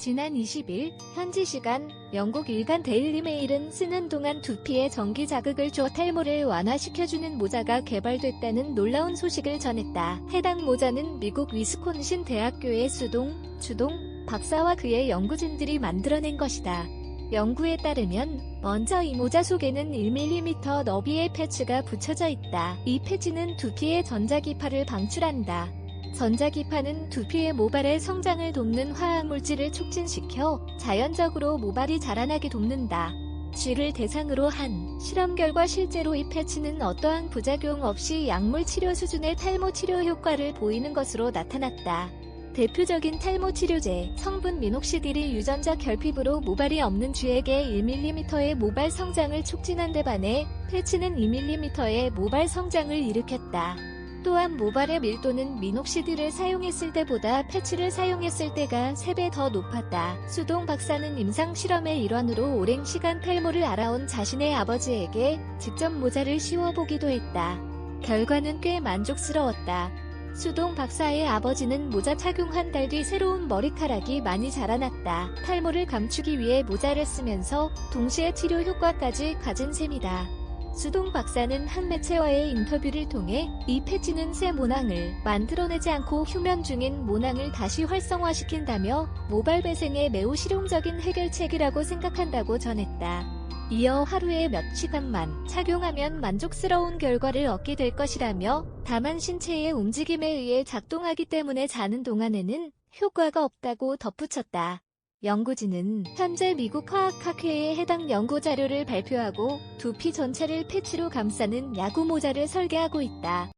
지난 20일 현지 시간 영국 일간 데일리 메일은 쓰는 동안 두피에 전기 자극을 줘 탈모를 완화시켜주는 모자가 개발됐다는 놀라운 소식을 전했다. 해당 모자는 미국 위스콘신 대학교의 수동, 주동, 박사와 그의 연구진들이 만들어낸 것이다. 연구에 따르면 먼저 이 모자 속에는 1mm 너비의 패치가 붙여져 있다. 이 패치는 두피의 전자기파를 방출한다. 전자기파는 두피의 모발의 성장을 돕는 화학물질을 촉진시켜 자연적으로 모발이 자라나게 돕는다. 쥐를 대상으로 한 실험 결과 실제로 이 패치는 어떠한 부작용 없이 약물 치료 수준의 탈모 치료 효과를 보이는 것으로 나타났다. 대표적인 탈모 치료제 성분 미녹시딜이 유전자 결핍으로 모발이 없는 쥐에게 1mm의 모발 성장을 촉진한 데 반해 패치는 2mm의 모발 성장을 일으켰다. 또한 모발의 밀도는 미녹시딜을 사용했을 때보다 패치를 사용했을 때가 3배 더 높았다. 수동 박사는 임상 실험의 일환으로 오랜 시간 탈모를 알아온 자신의 아버지에게 직접 모자를 씌워보기도 했다. 결과는 꽤 만족스러웠다. 수동 박사의 아버지는 모자 착용 한 달 뒤 새로운 머리카락이 많이 자라났다. 탈모를 감추기 위해 모자를 쓰면서 동시에 치료 효과까지 가진 셈이다. 수동 박사는 한 매체와의 인터뷰를 통해 이 패치는 새 모낭을 만들어내지 않고 휴면 중인 모낭을 다시 활성화시킨다며 모발 배생에 매우 실용적인 해결책이라고 생각한다고 전했다. 이어 하루에 몇 시간만 착용하면 만족스러운 결과를 얻게 될 것이라며 다만 신체의 움직임에 의해 작동하기 때문에 자는 동안에는 효과가 없다고 덧붙였다. 연구진은 현재 미국 화학학회에 해당 연구 자료를 발표하고 두피 전체를 패치로 감싸는 야구 모자를 설계하고 있다.